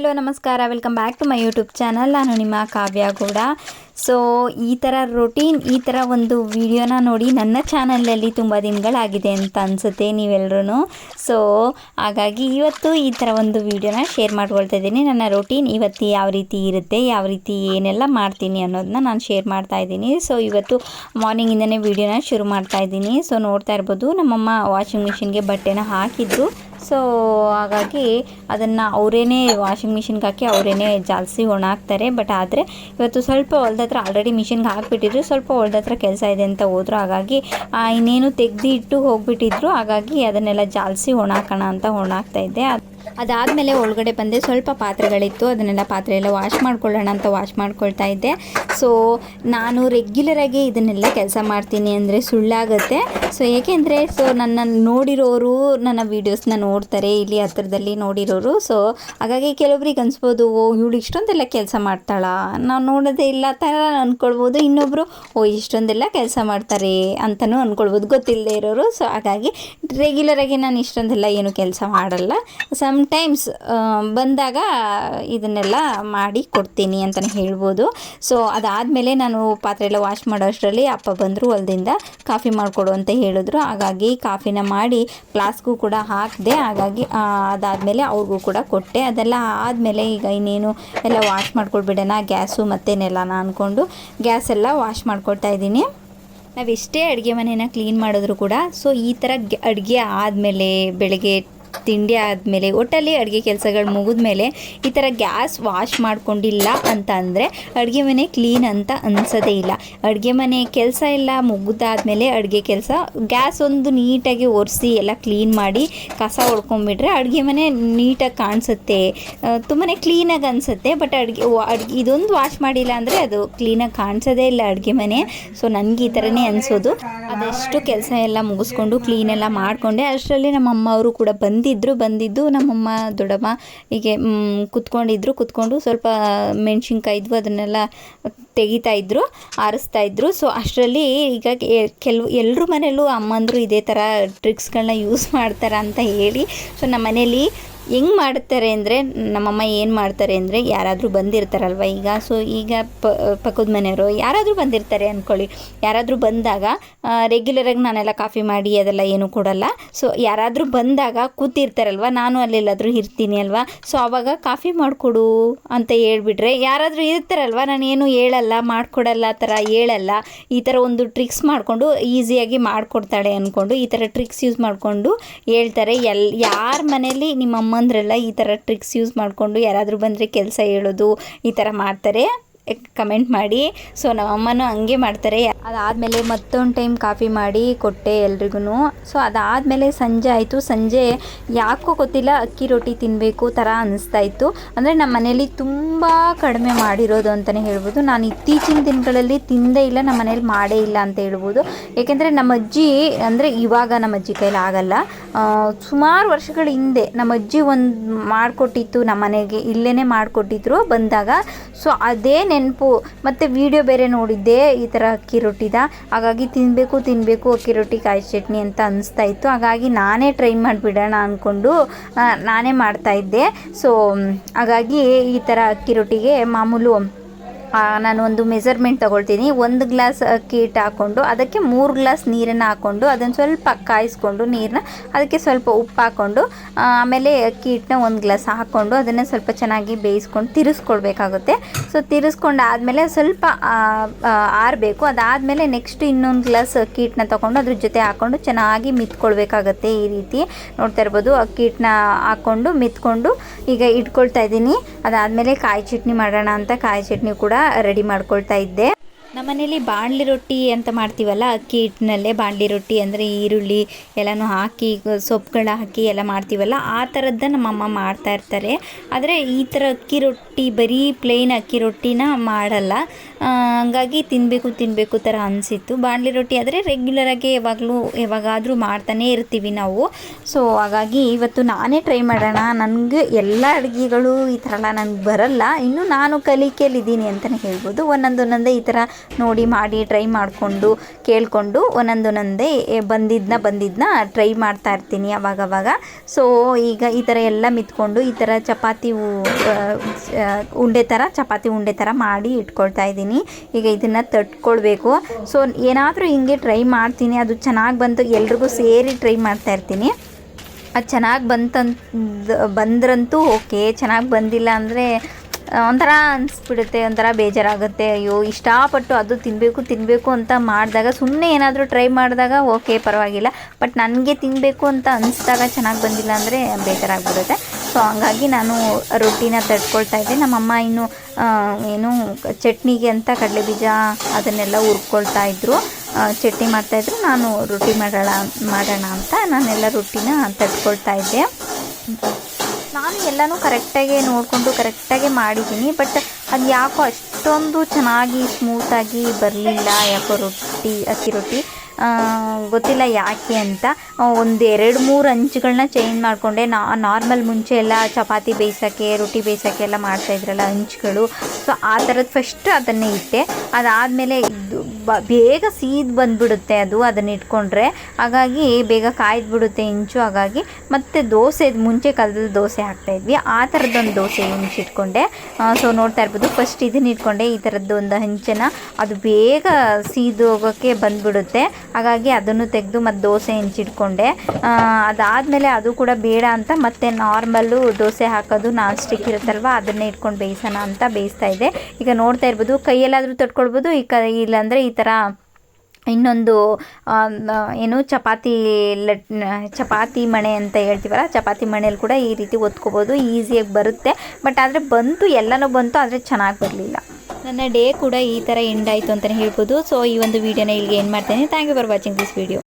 Hello, ನಮಸ್ಕಾರ. Welcome back to my YouTube channel ನಾನು ನಿಮ್ಮ ಕಾವ್ಯ ಗೌಡ. ಸೊ ಈ ಥರ ರೊಟೀನ್ ಈ ಥರ ಒಂದು ವಿಡಿಯೋನ ನೋಡಿ ನನ್ನ ಚಾನಲಲ್ಲಿ ತುಂಬ ದಿನಗಳಾಗಿದೆ ಅಂತ ಅನಿಸುತ್ತೆ ನೀವೆಲ್ಲರೂ ಸೊ ಹಾಗಾಗಿ ಇವತ್ತು ಈ ಥರ ಒಂದು ವಿಡಿಯೋನ ಶೇರ್ ಮಾಡ್ಕೊಳ್ತಾ ಇದ್ದೀನಿ. ನನ್ನ ರೊಟೀನ್ ಇವತ್ತು ಯಾವ ರೀತಿ ಇರುತ್ತೆ, ಯಾವ ರೀತಿ ಏನೆಲ್ಲ ಮಾಡ್ತೀನಿ ಅನ್ನೋದನ್ನ ನಾನು ಶೇರ್ ಮಾಡ್ತಾ ಇದ್ದೀನಿ. ಸೊ ಇವತ್ತು ಮಾರ್ನಿಂಗಿಂದನೇ ವಿಡಿಯೋನ ಶುರು ಮಾಡ್ತಾ ಇದ್ದೀನಿ. ಸೊ ನೋಡ್ತಾ ಇರ್ಬೋದು, ನಮ್ಮಮ್ಮ ವಾಷಿಂಗ್ ಮಿಷಿನ್ಗೆ ಬಟ್ಟೆನ ಹಾಕಿದ್ರು ಸೊ ಹಾಗಾಗಿ ಅದನ್ನು ಅವರೇನೆ ವಾಷಿಂಗ್ ಮಿಷಿನ್ಗೆ ಹಾಕಿ ಅವರೇನೆ ಜಾಲಿಸಿ ಒಣ ಹಾಕ್ತಾರೆ. ಬಟ್ ಆದರೆ ಇವತ್ತು ಸ್ವಲ್ಪ ಹೊಲ್ದ ಹತ್ರ ಆಲ್ರೆಡಿ ಮಿಷಿನ್ಗೆ ಹಾಕಿಬಿಟ್ಟಿದ್ರು. ಸ್ವಲ್ಪ ಹೊಲ್ದ ಹತ್ರ ಕೆಲಸ ಇದೆ ಅಂತ ಹೋದ್ರು. ಹಾಗಾಗಿ ಇನ್ನೇನು ತೆಗ್ದು ಇಟ್ಟು ಹೋಗಿಬಿಟ್ಟಿದ್ರು. ಹಾಗಾಗಿ ಅದನ್ನೆಲ್ಲ ಜಾಲಿಸಿ ಒಣ ಹಾಕೋಣ ಅಂತ ಒಣ ಹಾಕ್ತಾ ಇದ್ದೆ. ಅದ್- ಅದಾದಮೇಲೆ ಒಳಗಡೆ ಬಂದೆ. ಸ್ವಲ್ಪ ಪಾತ್ರೆಗಳಿತ್ತು. ಅದನ್ನೆಲ್ಲ ಪಾತ್ರೆ ಎಲ್ಲ ವಾಶ್ ಮಾಡ್ಕೊಳ್ಳೋಣ ಅಂತ ವಾಶ್ ಮಾಡ್ಕೊಳ್ತಾ ಇದ್ದೆ. ಸೊ ನಾನು ರೆಗ್ಯುಲರಾಗಿ ಇದನ್ನೆಲ್ಲ ಕೆಲಸ ಮಾಡ್ತೀನಿ ಅಂದರೆ ಸುಳ್ಳಾಗುತ್ತೆ. ಸೊ ಏಕೆಂದರೆ ಸೊ ನನ್ನ ನೋಡಿರೋರು, ನನ್ನ ವೀಡಿಯೋಸ್ನ ನೋಡ್ತಾರೆ. ಇಲ್ಲಿ ಹತ್ರದಲ್ಲಿ ನೋಡಿರೋರು. ಸೊ ಹಾಗಾಗಿ ಕೆಲವೊಬ್ರಿಗೆ ಅನ್ಸ್ಬೋದು, ಓ, ಇವಳು ಇಷ್ಟೊಂದೆಲ್ಲ ಕೆಲಸ ಮಾಡ್ತಾಳ? ನಾವು ನೋಡೋದೇ ಇಲ್ಲ ಥರ ಅಂದ್ಕೊಳ್ಬೋದು ಇನ್ನೊಬ್ಬರು ಓ, ಇಷ್ಟೊಂದೆಲ್ಲ ಕೆಲಸ ಮಾಡ್ತಾರೆ ಅಂತಲೂ ಅಂದ್ಕೊಳ್ಬೋದು ಗೊತ್ತಿಲ್ಲದೆ ಇರೋರು. ಸೊ ಹಾಗಾಗಿ ರೆಗ್ಯುಲರಾಗಿ ನಾನು ಇಷ್ಟೊಂದೆಲ್ಲ ಏನು ಕೆಲಸ ಮಾಡಲ್ಲ. ಸಮ್ಟೈಮ್ಸ್ ಬಂದಾಗ ಇದನ್ನೆಲ್ಲ ಮಾಡಿ ಕೊಡ್ತೀನಿ ಅಂತಲೇ ಹೇಳ್ಬೋದು. ಸೊ ಅದಾದಮೇಲೆ ನಾನು ಪಾತ್ರೆ ಎಲ್ಲ ವಾಶ್ ಮಾಡೋ ಅಷ್ಟರಲ್ಲಿ ಅಪ್ಪ ಬಂದರು ಹೊಲದಿಂದ ಕಾಫಿ ಮಾಡಿಕೊಡು ಅಂತ ಹೇಳಿದ್ರು. ಹಾಗಾಗಿ ಕಾಫಿನ ಮಾಡಿ ಫ್ಲಾಸ್ಕು ಕೂಡ ಹಾಕಿದೆ, ಹಾಗಾಗಿ ಅದಾದಮೇಲೆ ಅವ್ರಿಗೂ ಕೂಡ ಕೊಟ್ಟೆ. ಅದೆಲ್ಲ ಆದಮೇಲೆ ಈಗ ಇನ್ನೇನು ಎಲ್ಲ ವಾಶ್ ಮಾಡ್ಕೊಳ್ಬಿಡೋಣ ಗ್ಯಾಸು ಮತ್ತು ನೆಲನ ಅಂದ್ಕೊಂಡು ಗ್ಯಾಸ್ ಎಲ್ಲ ವಾಶ್ ಮಾಡ್ಕೊಳ್ತಾ ಇದ್ದೀನಿ. ನಾವೆಷ್ಟೇ ಅಡುಗೆ ಮನೇನ ಕ್ಲೀನ್ ಮಾಡಿದ್ರು ಕೂಡ. ಸೊ ಈ ಥರ ಅಡುಗೆ ಆದಮೇಲೆ ಬೆಳಗ್ಗೆ ತಿಂಡಿ ಆದಮೇಲೆ ಒಟ್ಟಲ್ಲಿ ಅಡುಗೆ ಕೆಲಸಗಳು ಮುಗಿದ್ಮೇಲೆ ಈ ಥರ ಗ್ಯಾಸ್ ವಾಶ್ ಮಾಡ್ಕೊಂಡಿಲ್ಲ ಅಂತ ಅಂದರೆ ಅಡುಗೆ ಮನೆ ಕ್ಲೀನ್ ಅಂತ ಅನ್ಸೋದೇ ಇಲ್ಲ. ಅಡುಗೆ ಮನೆ ಕೆಲಸ ಎಲ್ಲ ಮುಗಿದಾದ್ಮೇಲೆ ಅಡುಗೆ ಕೆಲಸ ಗ್ಯಾಸ್ ಒಂದು ನೀಟಾಗಿ ಒರೆಸಿ ಎಲ್ಲ ಕ್ಲೀನ್ ಮಾಡಿ ಕಸ ಹೊಡ್ಕೊಂಬಿಟ್ರೆ ಅಡುಗೆ ಮನೆ ನೀಟಾಗಿ ಕಾಣಿಸುತ್ತೆ. ತುಂಬಾ ಕ್ಲೀನಾಗಿ ಅನಿಸುತ್ತೆ ಬಟ್ ಅಡುಗೆ ಅಡುಗೆ ಇದೊಂದು ವಾಶ್ ಮಾಡಿಲ್ಲ ಅಂದರೆ ಅದು ಕ್ಲೀನಾಗಿ ಕಾಣಿಸೋದೇ ಇಲ್ಲ ಅಡುಗೆ ಮನೆ. ಸೊ, ನನಗೆ ಈ ಥರನೇ ಅನಿಸೋದು. ಅದೆಷ್ಟು ಕೆಲಸ ಎಲ್ಲ ಮುಗಿಸ್ಕೊಂಡು ಕ್ಲೀನೆಲ್ಲ ಮಾಡಿಕೊಂಡೆ. ಅಷ್ಟರಲ್ಲಿ ನಮ್ಮ ಅಮ್ಮ ಅವರು ಕೂಡ ಬಂದಿದ್ದರು ಬಂದಿದ್ದು ನಮ್ಮಮ್ಮ ದೊಡ್ಡಮ್ಮ ಹೀಗೆ ಕುತ್ಕೊಂಡಿದ್ರು ಕುತ್ಕೊಂಡು ಸ್ವಲ್ಪ ಮೆಣಸಿನ್ಕಾಯಿ ಇದ್ವು ಅದನ್ನೆಲ್ಲ ತೆಗಿತಾ ಇದ್ರು, ಆರಿಸ್ತಾ ಇದ್ದರು ಸೊ ಅಷ್ಟರಲ್ಲಿ ಈಗ ಕೆಲವು ಎಲ್ಲರ ಮನೇಲೂ ಅಮ್ಮಂದರು ಇದೇ ಥರ ಟ್ರಿಕ್ಸ್ಗಳನ್ನ ಯೂಸ್ ಮಾಡ್ತಾರೆ ಅಂತ ಹೇಳಿ ಸೊ ನಮ್ಮ ಮನೇಲಿ ಹೆಂಗೆ ಮಾಡ್ತಾರೆ ಅಂದರೆ, ನಮ್ಮಮ್ಮ ಏನು ಮಾಡ್ತಾರೆ ಅಂದರೆ, ಯಾರಾದರೂ ಬಂದಿರ್ತಾರಲ್ವ ಈಗ ಸೊ ಈಗ ಪ, ಪಕ್ಕದ ಮನೆಯವರು ಯಾರಾದರೂ ಬಂದಿರ್ತಾರೆ ಅಂದ್ಕೊಳ್ಳಿ ಯಾರಾದರೂ ಬಂದಾಗ ರೆಗ್ಯುಲರಾಗಿ ನಾನೆಲ್ಲ ಕಾಫಿ ಮಾಡಿ ಅದೆಲ್ಲ ಏನೂ ಕೊಡಲ್ಲ. ಸೊ ಯಾರಾದರೂ ಬಂದಾಗ ಕೂತಿರ್ತಾರಲ್ವ, ನಾನು ಅಲ್ಲೆಲ್ಲಾದರೂ ಇರ್ತೀನಿ ಅಲ್ವಾ. ಸೊ ಆವಾಗ ಕಾಫಿ ಮಾಡಿಕೊಡು ಅಂತ ಹೇಳ್ಬಿಟ್ರೆ, ಯಾರಾದರೂ ಇರ್ತಾರಲ್ವ ನಾನು ಏನು ಹೇಳಲ್ಲ. ಮಾಡಿಕೊಡಲ್ಲ ಆ ಥರ ಹೇಳಲ್ಲ. ಈ ಥರ ಒಂದು ಟ್ರಿಕ್ಸ್ ಮಾಡಿಕೊಂಡು ಈಸಿಯಾಗಿ ಮಾಡಿಕೊಡ್ತಾಳೆ ಅಂದ್ಕೊಂಡು ಈ ಥರ ಟ್ರಿಕ್ಸ್ ಯೂಸ್ ಮಾಡಿಕೊಂಡು ಹೇಳ್ತಾರೆ. ಎಲ್, ಯಾರ ಮನೇಲಿ ನಿಮ್ಮ ಅಮ್ಮಂದ್ರೆಲ್ಲ ಈ ಥರ ಟ್ರಿಕ್ಸ್ ಯೂಸ್ ಮಾಡಿಕೊಂಡು ಯಾರಾದರೂ ಬಂದರೆ ಕೆಲಸ ಹೇಳೋದು ಈ ಥರ ಮಾಡ್ತಾರೆ. ಕಮೆಂಟ್ ಮಾಡಿ. ಸೊ ನಮ್ಮಮ್ಮನೂ ಹಂಗೆ ಮಾಡ್ತಾರೆ. ಅದಾದಮೇಲೆ ಮತ್ತೊಂದು ಟೈಮ್ ಕಾಫಿ ಮಾಡಿ ಕೊಟ್ಟೆ ಎಲ್ರಿಗೂ ಸೊ ಅದಾದಮೇಲೆ ಸಂಜೆ ಆಯಿತು. ಸಂಜೆ ಯಾಕೋ ಗೊತ್ತಿಲ್ಲ, ಅಕ್ಕಿ ರೊಟ್ಟಿ ತಿನ್ನಬೇಕು ಥರ ಅನಿಸ್ತಾ ಇತ್ತು ಅಂದರೆ ನಮ್ಮ ಮನೇಲಿ ತುಂಬ ಕಡಿಮೆ ಮಾಡಿರೋದು ಅಂತಲೇ ಹೇಳ್ಬೋದು. ನಾನು ಇತ್ತೀಚಿನ ದಿನಗಳಲ್ಲಿ ತಿಂದೇ ಇಲ್ಲ ನಮ್ಮ ಮನೇಲಿ ಮಾಡೇ ಇಲ್ಲ ಅಂತ ಹೇಳ್ಬೋದು. ಏಕೆಂದರೆ ನಮ್ಮ ಅಜ್ಜಿ, ಅಂದರೆ ಇವಾಗ ನಮ್ಮ ಅಜ್ಜಿ ಕೈಲಿ ಆಗಲ್ಲ. ಸುಮಾರು ವರ್ಷಗಳ ಹಿಂದೆ ನಮ್ಮ ಅಜ್ಜಿ ಒಂದು ಮಾಡಿಕೊಟ್ಟಿತ್ತು, ನಮ್ಮ ಮನೆಗೆ ಇಲ್ಲೇ ಮಾಡಿಕೊಟ್ಟಿದ್ರು ಬಂದಾಗ. ಸೊ ಅದೇ ನೆನಪು ಮತ್ತು ವಿಡಿಯೋ ಬೇರೆ ನೋಡಿದ್ದೆ, ಈ ಥರ ಅಕ್ಕಿ ರೊಟ್ಟಿದ. ಹಾಗಾಗಿ ತಿನ್ನಬೇಕು ತಿನ್ನಬೇಕು ಅಕ್ಕಿ ರೊಟ್ಟಿ, ಕಾಯಿ ಚಟ್ನಿ ಅಂತ ಅನಿಸ್ತಾ ಇತ್ತು. ಹಾಗಾಗಿ ನಾನೇ ಟ್ರೈ ಮಾಡಿಬಿಡೋಣ ಅಂದ್ಕೊಂಡು ನಾನೇ ಮಾಡ್ತಾ ಇದ್ದೆ. ಸೊ ಹಾಗಾಗಿ ಈ ಥರ ಅಕ್ಕಿ ರೊಟ್ಟಿಗೆ ಮಾಮೂಲು ನಾನು ಒಂದು ಮೆಸರ್ಮೆಂಟ್ ತಗೊಳ್ತೀನಿ. ಒಂದು ಗ್ಲಾಸ್ ಅಕ್ಕಿ ಹಿಟ್ಟು ಹಾಕ್ಕೊಂಡು ಅದಕ್ಕೆ ಮೂರು ಗ್ಲಾಸ್ ನೀರನ್ನು ಹಾಕ್ಕೊಂಡು ಅದನ್ನು ಸ್ವಲ್ಪ ಕಾಯಿಸ್ಕೊಂಡು ನೀರನ್ನ ಅದಕ್ಕೆ ಸ್ವಲ್ಪ ಉಪ್ಪು ಹಾಕ್ಕೊಂಡು ಆಮೇಲೆ ಅಕ್ಕಿ ಹಿಟ್ಟನ್ನ ಒಂದು ಗ್ಲಾಸ್ ಹಾಕ್ಕೊಂಡು ಅದನ್ನು ಸ್ವಲ್ಪ ಚೆನ್ನಾಗಿ ಬೇಯಿಸ್ಕೊಂಡು ತಿರ್ಸ್ಕೊಳ್ಬೇಕಾಗುತ್ತೆ. ಸೊ ತಿರುಸ್ಕೊಂಡು ಆದಮೇಲೆ ಸ್ವಲ್ಪ ಆರಬೇಕು. ಅದಾದಮೇಲೆ ನೆಕ್ಸ್ಟ್ ಇನ್ನೊಂದು ಗ್ಲಾಸ್ ಅಕ್ಕಿ ಹಿಟ್ಟನ್ನ ತೊಗೊಂಡು ಅದ್ರ ಜೊತೆ ಹಾಕ್ಕೊಂಡು ಚೆನ್ನಾಗಿ ಮಿತ್ಕೊಳ್ಬೇಕಾಗುತ್ತೆ ಈ ರೀತಿ. ನೋಡ್ತಾ ಇರ್ಬೋದು ಅಕ್ಕಿ ಹಿಟ್ಟನ್ನ ಹಾಕ್ಕೊಂಡು ಮಿತ್ಕೊಂಡು ಈಗ ಇಟ್ಕೊಳ್ತಾ ಇದ್ದೀನಿ. ಅದಾದಮೇಲೆ ಕಾಯಿ ಚಟ್ನಿ ಮಾಡೋಣ ಅಂತ ಕಾಯಿ ಚಟ್ನಿ ಕೂಡ ರೆಡಿ ಮಾಡ್ಕೊಳ್ತಾ ಇದ್ದೆ. ನಮ್ಮನೇಲಿ ಬಾಣಲಿ ರೊಟ್ಟಿ ಅಂತ ಮಾಡ್ತೀವಲ್ಲ, ಅಕ್ಕಿ ಹಿಟ್ಟಿನಲ್ಲೇ ಬಾಣಲಿ ರೊಟ್ಟಿ ಅಂದರೆ ಈರುಳ್ಳಿ ಎಲ್ಲನೂ ಹಾಕಿ ಸೊಪ್ಪುಗಳ ಹಾಕಿ ಎಲ್ಲ ಮಾಡ್ತೀವಲ್ಲ, ಆ ಥರದ್ದ ನಮ್ಮಮ್ಮ ಮಾಡ್ತಾ ಇರ್ತಾರೆ. ಆದರೆ ಈ ಥರ ಅಕ್ಕಿ ರೊಟ್ಟಿ, ಬರೀ ಪ್ಲೇನ್ ಅಕ್ಕಿ ರೊಟ್ಟಿನ ಮಾಡಲ್ಲ. ಹಂಗಾಗಿ ತಿನ್ನಬೇಕು ತಿನ್ನಬೇಕು ಥರ ಅನಿಸಿತ್ತು. ಬಾಣಲಿ ರೊಟ್ಟಿ ಆದರೆ ರೆಗ್ಯುಲರಾಗಿ ಯಾವಾಗಲೂ, ಯಾವಾಗಾದರೂ ಮಾಡ್ತಾನೆ ಇರ್ತೀವಿ ನಾವು. ಸೊ ಹಾಗಾಗಿ ಇವತ್ತು ನಾನೇ ಟ್ರೈ ಮಾಡೋಣ. ನನಗೆ ಎಲ್ಲ ಅಡುಗೆಗಳು ಈ ಥರ ಎಲ್ಲ ನನಗೆ ಬರಲ್ಲ. ಇನ್ನು ನಾನು ಕಲಿಕೆಯಲ್ಲಿದ್ದೀನಿ ಅಂತಲೇ ಹೇಳ್ಬೋದು. ಒಂದೊಂದೊಂದೇ ಒಂದೊಂದೇ ಈ ಥರ ನೋಡಿ, ಮಾಡಿ ಟ್ರೈ ಮಾಡಿಕೊಂಡು, ಕೇಳಿಕೊಂಡು ಒಂದೊಂದೊಂದೇ ಬಂದಿದ್ದನ್ನ ಬಂದಿದ್ದನ್ನ ಟ್ರೈ ಮಾಡ್ತಾ ಇರ್ತೀನಿ ಅವಾಗವಾಗ. ಸೊ ಈಗ ಈ ಥರ ಎಲ್ಲ ಮಿತ್ಕೊಂಡು ಈ ಥರ ಚಪಾತಿ ಉಂಡೆ ಥರ ಚಪಾತಿ ಉಂಡೆ ಥರ ಮಾಡಿ ಇಟ್ಕೊಳ್ತಾ ಇದ್ದೀನಿ. ಈಗ ಇದನ್ನು ತಟ್ಕೊಳ್ಬೇಕು. ಸೊ ಏನಾದರೂ ಹಿಂಗೆ ಟ್ರೈ ಮಾಡ್ತೀನಿ. ಅದು ಚೆನ್ನಾಗಿ ಬಂತು ಎಲ್ರಿಗೂ ಸೇರಿ ಟ್ರೈ ಮಾಡ್ತಾ ಇರ್ತೀನಿ. ಅದು ಚೆನ್ನಾಗಿ ಬಂತಂತ ಬಂದ್ರಂತೂ ಓಕೆ ಚೆನ್ನಾಗಿ ಬಂದಿಲ್ಲ ಅಂದರೆ ಒಂಥರ ಅನಿಸ್ಬಿಡುತ್ತೆ, ಒಂಥರ ಬೇಜಾರಾಗುತ್ತೆ. ಅಯ್ಯೋ, ಇಷ್ಟಪಟ್ಟು ಅದು ತಿನ್ನಬೇಕು ತಿನ್ನಬೇಕು ಅಂತ ಮಾಡಿದಾಗ ಸುಮ್ಮನೆ ಏನಾದರೂ ಟ್ರೈ ಮಾಡಿದಾಗ ಓಕೆ ಪರವಾಗಿಲ್ಲ. ಬಟ್ ನನಗೆ ತಿನ್ನಬೇಕು ಅಂತ ಅನಿಸ್ದಾಗ ಚೆನ್ನಾಗಿ ಬಂದಿಲ್ಲ ಅಂದರೆ ಬೇಜಾರಾಗ್ಬಿಡುತ್ತೆ. ಸೊ ಹಂಗಾಗಿ ನಾನು ರೊಟ್ಟಿನ ತಡ್ಕೊಳ್ತಾ ಇದ್ದೆ. ನಮ್ಮಮ್ಮ ಇನ್ನು ಏನು, ಚಟ್ನಿಗೆ ಅಂತ ಕಡಲೆ ಬೀಜ ಅದನ್ನೆಲ್ಲ ಹುರ್ಕೊಳ್ತಾ ಇದ್ದರು ಚಟ್ನಿ ಮಾಡ್ತಾಯಿದ್ರು ನಾನು ರೊಟ್ಟಿ ಮಾಡೋಣ ಮಾಡೋಣ ಅಂತ ನಾನೆಲ್ಲ ರೊಟ್ಟಿನ ತಡ್ಕೊಳ್ತಾ ಇದ್ದೆ. ನಾನು ಎಲ್ಲನೂ ಕರೆಕ್ಟಾಗಿ ನೋಡಿಕೊಂಡು ಕರೆಕ್ಟಾಗಿ ಮಾಡಿದ್ದೀನಿ. ಬಟ್ ಅದು ಯಾಕೋ ಅಷ್ಟೊಂದು ಚೆನ್ನಾಗಿ ಸ್ಮೂತಾಗಿ ಬರಲಿಲ್ಲ, ಯಾಕೋ ರೊಟ್ಟಿ, ಅಕ್ಕಿ ರೊಟ್ಟಿ. ಗೊತ್ತಿಲ್ಲ ಯಾಕೆ ಅಂತ. ಒಂದು ಎರಡು ಮೂರು ಅಂಚುಗಳನ್ನ ಚೇಂಜ್ ಮಾಡಿಕೊಂಡೆ. ನಾ ನಾರ್ಮಲ್ ಮುಂಚೆ ಎಲ್ಲ ಚಪಾತಿ ಬೇಯಿಸೋಕ್ಕೆ, ರೊಟ್ಟಿ ಬೇಯಿಸೋಕ್ಕೆ ಎಲ್ಲ ಮಾಡ್ತಾಯಿದ್ರಲ್ಲ ಅಂಚುಗಳು. ಸೊ ಆ ಥರದ್ದು ಫಸ್ಟ್ ಅದನ್ನೇ ಇಟ್ಟೆ. ಅದಾದಮೇಲೆ ಇದು ಬೇಗ ಸೀದ್ ಬಂದುಬಿಡುತ್ತೆ ಅದು ಅದನ್ನು ಇಟ್ಕೊಂಡ್ರೆ. ಹಾಗಾಗಿ ಬೇಗ ಕಾಯ್ದುಬಿಡುತ್ತೆ ಇಂಚು. ಹಾಗಾಗಿ ಮತ್ತು ದೋಸೆ, ಮುಂಚೆ ಕಾಲದ ದೋಸೆ ಹಾಕ್ತಾಯಿದ್ವಿ ಆ ಥರದ್ದೊಂದು ದೋಸೆ ಇಂಚು ಇಟ್ಕೊಂಡೆ. ಸೊ ನೋಡ್ತಾ ಇರ್ಬೋದು. ಫಸ್ಟ್ ಇದನ್ನ ಇಟ್ಕೊಂಡೆ. ಈ ಥರದ್ದು ಒಂದು ಹಂಚನ ಅದು ಬೇಗ ಸೀದು ಹೋಗೋಕ್ಕೆ ಬಂದುಬಿಡುತ್ತೆ. ಹಾಗಾಗಿ ಅದನ್ನು ತೆಗೆದು ಮತ್ತು ದೋಸೆ ಹೆಂಚಿಟ್ಕೊಂಡೆ ಅದಾದಮೇಲೆ ಅದು ಕೂಡ ಬೇಡ ಅಂತ ಮತ್ತೆ ನಾರ್ಮಲ್ಲು ದೋಸೆ ಹಾಕೋದು ನಾನ್ ಸ್ಟಿಕ್ ಇರುತ್ತಲ್ವ, ಅದನ್ನೇ ಇಟ್ಕೊಂಡು ಬೇಯಿಸೋಣ ಅಂತ ಬೇಯಿಸ್ತಾ ಇದ್ದೆ. ಈಗ ನೋಡ್ತಾ ಇರ್ಬೋದು, ಕೈಯಲ್ಲಾದರೂ ತಟ್ಕೊಳ್ಬೋದು, ಈ ಕ ಇಲ್ಲಾಂದರೆ ಈ ಥರ ಇನ್ನೊಂದು ಏನು ಚಪಾತಿ ಲಟ್ ಚಪಾತಿ ಮಣೆ ಅಂತ ಹೇಳ್ತೀವಲ್ಲ, ಚಪಾತಿ ಮಣೆಯಲ್ಲಿ ಕೂಡ ಈ ರೀತಿ ಒತ್ಕೋಬೋದು, ಈಸಿಯಾಗಿ ಬರುತ್ತೆ. ಬಟ್ ಆದರೆ ಬಂತು, ಎಲ್ಲನೂ ಬಂತು, ಆದರೆ ಚೆನ್ನಾಗಿ ಬರಲಿಲ್ಲ. ನನ್ನ ಡೇ ಕೂಡ ಈ ಥರ ಎಂಡ್ ಆಯಿತು ಅಂತಲೇ ಹೇಳ್ಬೋದು. ಸೊ ಈ ಒಂದು ವೀಡಿಯೋನ ಇಲ್ಲಿಗೆ ಏನು ಮಾಡ್ತೇನೆ. Thank you for watching this video